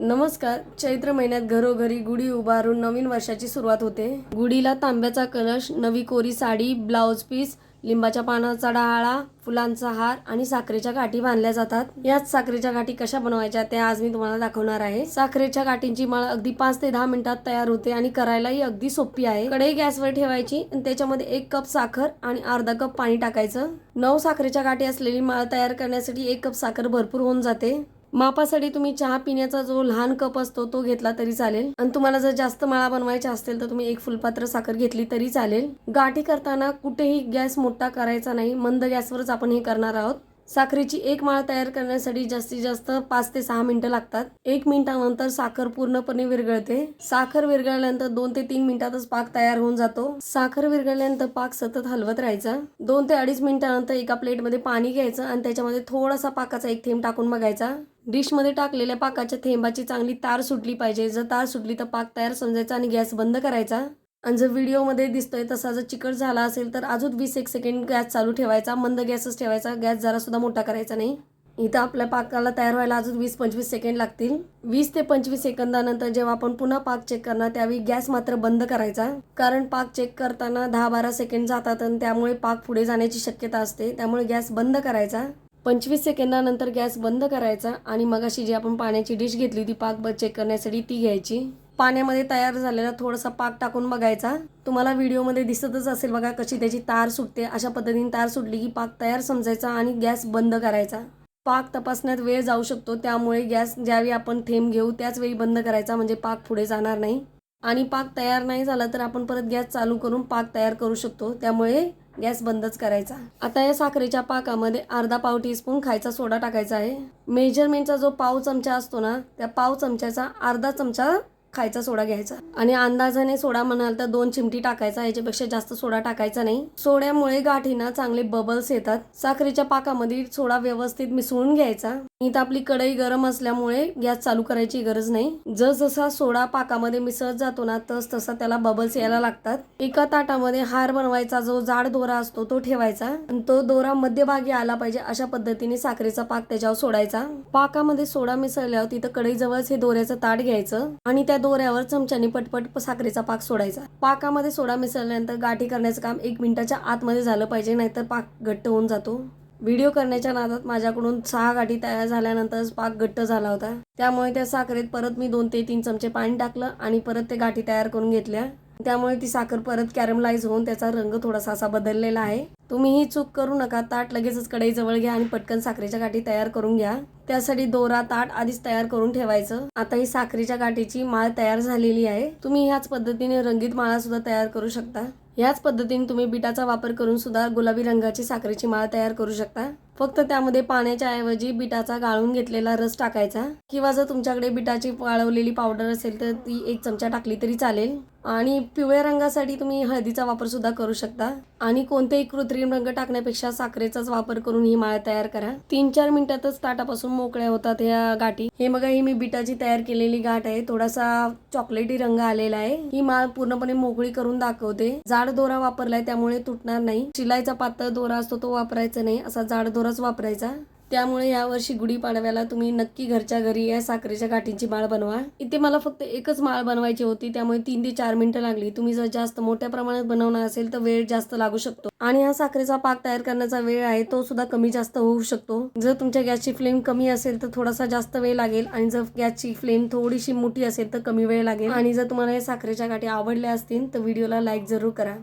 नमस्कार. चैत्र महिन्यात घरोघरी गुढी उभारून नवीन वर्षाची सुरुवात होते. गुढीला तांब्याचा कलश नवी कोरी साडी ब्लाउज पीस लिंबाच्या पानाचा डहाळा फुलांचा हार आणि साखरेच्या गाठी बांधल्या जातात. याच साखरेच्या गाठी कशा बनवायच्या त्या आज मी तुम्हाला दाखवणार आहे. साखरेच्या गाठींची माळ अगदी पाच ते दहा मिनिटात तयार होते आणि करायलाही अगदी सोपी आहे. कढई गॅसवर ठेवायची आणि त्याच्यामध्ये एक कप साखर आणि अर्धा कप पाणी टाकायचं. नऊ साखरेच्या गाठी असलेली माळ तयार करण्यासाठी एक कप साखर भरपूर होऊन जाते. मापासाठी तुम्ही चहा पिण्याचा जो लहान कप असतो तो घेतला तरी चालेल. आणि तुम्हाला जर जास्त माळा बनवायच्या असतील तर तुम्ही एक फुलपात्र साखर घेतली तरी चालेल. गाठी करताना कुठेही गॅस मोठा करायचा नाही. मंद गॅसवरच आपण हे करणार आहोत. साखरेची एक माळ तयार करण्यासाठी जास्तीत जास्त पाच ते सहा मिनिटं लागतात. एक मिनिटानंतर साखर पूर्णपणे विरघळते. साखर विरघळल्यानंतर दोन ते तीन मिनिटातच पाक तयार होऊन जातो. साखर विरघळल्यानंतर पाक सतत हलवत राहायचा. दोन ते अडीच मिनिटानंतर एका प्लेटमध्ये पाणी घ्यायचं आणि त्याच्यामध्ये थोडासा पाकाचा एक थेंब टाकून बघायचा. डिशमध्ये टाकलेल्या पाकाच्या थेंबाची चांगली तार सुटली पाहिजे. जर तार सुटली तर पाक तयार समजायचा आणि गॅस बंद करायचा. आणि जर व्हिडिओमध्ये दिसतोय तसा जर चिकट झाला असेल तर अजून वीस एक सेकंड गॅस चालू ठेवायचा. मंद गॅसच ठेवायचा. गॅस जरासुद्धा मोठा करायचा नाही. इथं आपल्या पाकाला तयार व्हायला अजून वीस पंचवीस सेकंड लागतील. वीस ते पंचवीस सेकंदानंतर जेव्हा आपण पुन्हा पाक चेक करणार त्यावेळी गॅस मात्र बंद करायचा. कारण पाक चेक करताना दहा बारा सेकंड जातात आणि त्यामुळे पाक पुढे जाण्याची शक्यता असते. त्यामुळे गॅस बंद करायचा. पंचवीस सेकंदानंतर गॅस बंद करायचा आणि मगाशी जी आपण पाण्याची डिश घेतली होती पाक चेक करण्यासाठी ती घ्यायची. पाण्यामध्ये तयार झालेला थोडासा पाक टाकून बघायचा. तुम्हाला व्हिडिओमध्ये दिसतच असेल बघा कशी त्याची तार सुटते. अशा पद्धतीने तार सुटली की पाक तयार समजायचा आणि गॅस बंद करायचा. पाक तपासण्यात वेळ जाऊ शकतो त्यामुळे गॅस ज्यावेळी आपण थेंब घेऊ त्याच वेळी बंद करायचा म्हणजे पाक पुढे जाणार नाही. आणि पाक तयार नाही झाला तर आपण परत गॅस चालू करून पाक तयार करू शकतो. त्यामुळे गॅस बंदच करायचा. आता या साखरेच्या पाकामध्ये अर्धा पाव टीस्पून खायचा सोडा टाकायचा आहे. मेजरमेंटचा जो पाव चमचा असतो ना त्या पाव चमच्याचा अर्धा चमचा खायचा सोडा घ्यायचा. आणि अंदाजाने सोडा म्हणाल तर दोन चिमटी टाकायचा याच्यापेक्षा जास्त सोडा टाकायचा नाही. सोड्यामुळे गाठीना चांगले बबल्स येतात. साखरेच्या पाकामध्ये सोडा व्यवस्थित मिसळून घ्यायचा. इथं आपली कढई गरम असल्यामुळे गॅस चालू करायची गरज नाही. जसजसा सोडा पाकामध्ये मिसळत जातो ना तस तसा त्याला बबल्स यायला लागतात. एका ताटामध्ये हार बनवायचा जो जाड दोरा असतो तो ठेवायचा. आणि तो दोरा मध्यभागी आला पाहिजे अशा पद्धतीने साखरेचा पाक त्याच्यावर सोडायचा. पाकामध्ये सोडा मिसळल्यावर तिथं कढई जवळच हे दोऱ्याचं ताट घ्यायचं. आणि त्या दोऱ्यावर चमच्याने पटपट साखरेचा पाक सोडायचा. पाकामध्ये सोडा मिसळल्यानंतर गाठी करण्याचं काम एक मिनिटाच्या आतमध्ये झालं पाहिजे नाहीतर पाक घट्ट होऊन जातो. व्हिडिओ करण्याच्या नादात माझ्याकडून सहा गाठी तयार झाल्यानंतर पाक घट्ट झाला होता. त्यामुळे त्या साखरेत परत मी दोन ते तीन चमचे पाणी टाकलं आणि परत ते गाठी तयार करून घेतल्या. त्यामुळे ती साखर परत कॅरमलाइज होऊन त्याचा रंग थोडासा असा बदललेला आहे. तुम्ही ही चूक करू नका. ताट लगेचच कढई जवळ घ्या आणि पटकन साखरेच्या गाठी तयार करून घ्या. त्यासाठी दोरा ताट आधीच तयार करून ठेवायचं. आता ही साखरेच्या गाठीची माळ तयार झालेली आहे. तुम्ही ह्याच पद्धतीने रंगीत माळा सुद्धा तयार करू शकता. ह्याच पद्धतीने तुम्ही बिटाचा वापर करून सुद्धा गुलाबी रंगाची साखरेची माळ तयार करू शकता. फक्त त्यामध्ये पाण्याच्या ऐवजी बिटाचा गाळून घेतलेला रस टाकायचा. किंवा जर तुमच्याकडे बिटाची वाळवलेली पावडर असेल तर ती एक चमचा टाकली तरी चालेल. आणि पिवळ्या रंगासाठी तुम्ही हळदीचा वापर सुद्धा करू शकता. आणि कोणतेही कृत्रिम कृत्रिम रंग टाकण्यापेक्षा साखरेचाच वापर करून ही माळ तयार करा. तीन चार मिनिटातच ताटापासून मोकळ्या होतात ह्या गाठी. हे बघा ही मी बिटाची तयार केलेली गाठ आहे. थोडासा चॉकलेटी रंग आलेला आहे. ही माळ पूर्णपणे मोकळी करून दाखवते. जाड दोरा वापरलाय त्यामुळे तुटणार नाही. शिलाईचा पातळ दोरा असतो तो वापरायचा नाही. असा जाड दोराच वापरायचा. त्यामुळे यावर्षी गुढीपाडव्याला तुम्ही नक्की घरच्या घरी या साखरेच्या गाठींची माळ बनवा. इथे मला फक्त एकच माळ बनवायची होती त्यामुळे तीन ते चार मिनिटं लागली. तुम्ही जर जास्त मोठ्या प्रमाणात बनवणार असेल तर वेळ जास्त लागू शकतो. आणि हा साखरेचा पाक तयार करण्याचा वेळ आहे तो सुद्धा कमी जास्त होऊ शकतो. जर तुमच्या गॅसची फ्लेम कमी असेल तर थोडासा जास्त वेळ लागेल आणि जर गॅसची फ्लेम थोडीशी मोठी असेल तर कमी वेळ लागेल. आणि जर तुम्हाला या साखरेच्या गाठी आवडल्या असतील तर व्हिडिओला लाईक जरूर करा.